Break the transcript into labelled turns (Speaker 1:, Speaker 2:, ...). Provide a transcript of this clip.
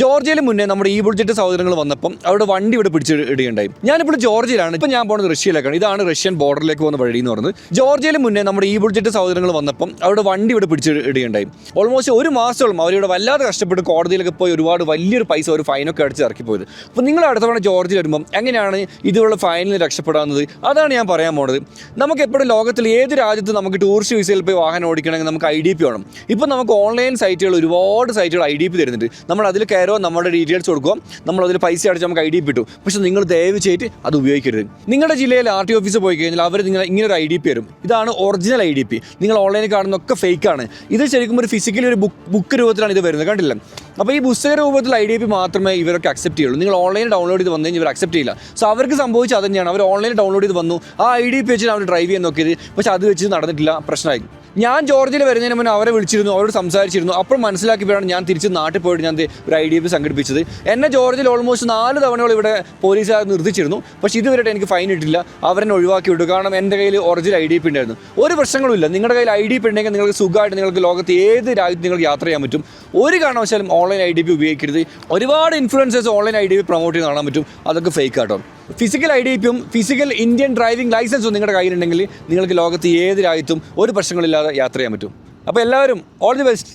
Speaker 1: ജോർജിയയിൽ മുന്നേ നമ്മുടെ ഈ ബുൾജറ്റ് സഹോദരങ്ങൾ വന്നപ്പം അവിടെ വണ്ടി ഇവിടെ പിടിച്ച് ഇടുകയുണ്ടായി ഞാനിപ്പോൾ ജോർജിയയിലാണ്. ഇപ്പം ഞാൻ പോകുന്നത് റഷ്യയിലേക്കാണ്. ഇതാണ് റഷ്യൻ ബോർഡറിലേക്ക് പോകുന്ന വഴി എന്ന് പറയുന്നത്. ജോർജിയയിൽ മുന്നേ നമ്മുടെ ഈ ബുൾജറ്റ് സഹോദരങ്ങൾ വന്നപ്പം അവിടെ വണ്ടി ഇവിടെ പിടിച്ച് ഇടുകയുണ്ടായി ഓൾമോസ്റ്റ് ഒരു മാസത്തോളം അവരിവിടെ വല്ലാതെ കഷ്ടപ്പെട്ട് കോടതിയിലൊക്കെ പോയി ഒരുപാട് വലിയൊരു പൈസ ഒരു ഫൈനൊക്കെ അടിച്ച് ഇറക്കി പോയത് അപ്പോൾ നിങ്ങൾ അടുത്ത തവണ ജോർജിയ വരുമ്പം എങ്ങനെയാണ് ഇതുള്ള ഫൈനിൽ രക്ഷപ്പെടാവുന്നത് അതാണ് ഞാൻ പറയാൻ പോണത്. നമുക്ക് എപ്പോഴും ലോകത്തിൽ ഏത് രാജ്യത്ത് നമുക്ക് ടൂറിസ്റ്റ് വിസയിൽ പോയി വാഹനം ഓടിക്കണമെങ്കിൽ നമുക്ക് ഐ ഡി പി വേണം. ഇപ്പം നമുക്ക് ഓൺലൈൻ സൈറ്റുകൾ ഒരുപാട് സൈറ്റുകൾ ഐ ഡി പി തരുന്നുണ്ട്. നമ്മൾ അതിൽ കയറുക നമ്മുടെ ഡീറ്റെയിൽസ് കൊടുക്കുക നമ്മൾ അതിൽ പൈസ അടിച്ച് നമുക്ക് ഐ ഡി കിട്ടും പക്ഷേ നിങ്ങൾ ദയവ് ചെയ്തിട്ട് അത് ഉപയോഗിക്കരുത്. നിങ്ങളുടെ ജില്ലയിൽ ആർ ടി ഓഫീസ് പോയി കഴിഞ്ഞാൽ അവർ നിങ്ങൾ ഇങ്ങനെ ഒരു ഐ ഡി പി തരും. ഇതാണ് ഒറിജിനൽ ഐ ഡി പി നിങ്ങൾ ഓൺലൈനിൽ കാണുന്നൊക്കെ ഫേക്ക് ആണ്. ഇത് ശരിക്കും ഒരു ഫിസിക്കലി ഒരു ബുക്ക് ബുക്ക് രൂപത്തിലാണ് ഇത് വരുന്നത്. കണ്ടില്ല? അപ്പോൾ ഈ പുസ്തക രൂപത്തിൽ ഐ ഡി പി മാത്രമേ ഇവരൊക്കെ അക്സെപ്റ്റ് ചെയ്യുള്ളൂ. നിങ്ങൾ ഓൺലൈനിൽ ഡൗൺലോഡ് ചെയ്ത് വന്നു കഴിഞ്ഞാൽ ഇവർ അക്സെപ്റ്റ് ചെയ്യില്ല. സോ അവർക്ക് സംഭവിച്ച അത് തന്നെയാണ്. അവർ ഓൺലൈനിൽ ഡൗൺലോഡ് ചെയ്ത് വന്നു. ആ ഐ ഡി പി വെച്ചിട്ട് അവർ ഡ്രൈവ് ചെയ്യാൻ നോക്കിയത്. പക്ഷെ അത് വെച്ച് നടന്നിട്ടില്ല. പ്രശ്നമായി. ഞാൻ ജോർജിൽ വരുന്നതിന് മുന്നേ അവരെ വിളിച്ചിരുന്നു. അവരോട് സംസാരിച്ചിരുന്നു. അപ്പോൾ മനസ്സിലാക്കിയപ്പോഴാണ് ഞാൻ തിരിച്ച് നാട്ടിൽ പോയിട്ട് ഞാൻ ഒരു ഐ ഡി പി സംഘടിപ്പിച്ചത്. എന്നെ ജോർജിൽ ഓൾമോസ്റ്റ് നാല് തവണകൾ ഇവിടെ പോലീസുകാർ നിർദ്ദിച്ചിരുന്നു. പക്ഷേ ഇതുവരെയായിട്ട് എനിക്ക് ഫൈൻ ഇട്ടില്ല അവരെന്നെ ഒഴിവാക്കി വിട്ടു. കാരണം എന്റെ കയ്യിൽ ഒറിജിനൽ ഐ ഡി പി ഉണ്ടായിരുന്നു ഒരു പ്രശ്നങ്ങളുമില്ല നിങ്ങളുടെ കയ്യിൽ ഐ ഡി പി ഉണ്ടെങ്കിൽ നിങ്ങൾക്ക് സുഖമായിട്ട് നിങ്ങൾക്ക് ലോകത്ത് ഏത് രാജ്യത്ത് നിങ്ങൾക്ക് യാത്ര ചെയ്യാൻ പറ്റും. ഒരു കാരണവശാലും ഓൺലൈൻ ഐ ഡി പി ഉപയോഗിക്കരുത്. ഒരുപാട് influencers online I D P promote ചെയ്ത് കാണാൻ പറ്റും. അതൊക്കെ ഫേക്ക് ആട്ടോ. ഫിസിക്കൽ ഐ ഡി പിയും ഫിസിക്കൽ ഇന്ത്യൻ ഡ്രൈവിംഗ് ലൈസൻസും നിങ്ങളുടെ കയ്യിലുണ്ടെങ്കിൽ നിങ്ങൾക്ക് ലോകത്ത് ഏത് രാജ്യത്തും ഒരു പ്രശ്നങ്ങളില്ലാതെ യാത്ര ചെയ്യാൻ പറ്റും. അപ്പോൾ എല്ലാവരും ഓൾ ദി ബെസ്റ്റ്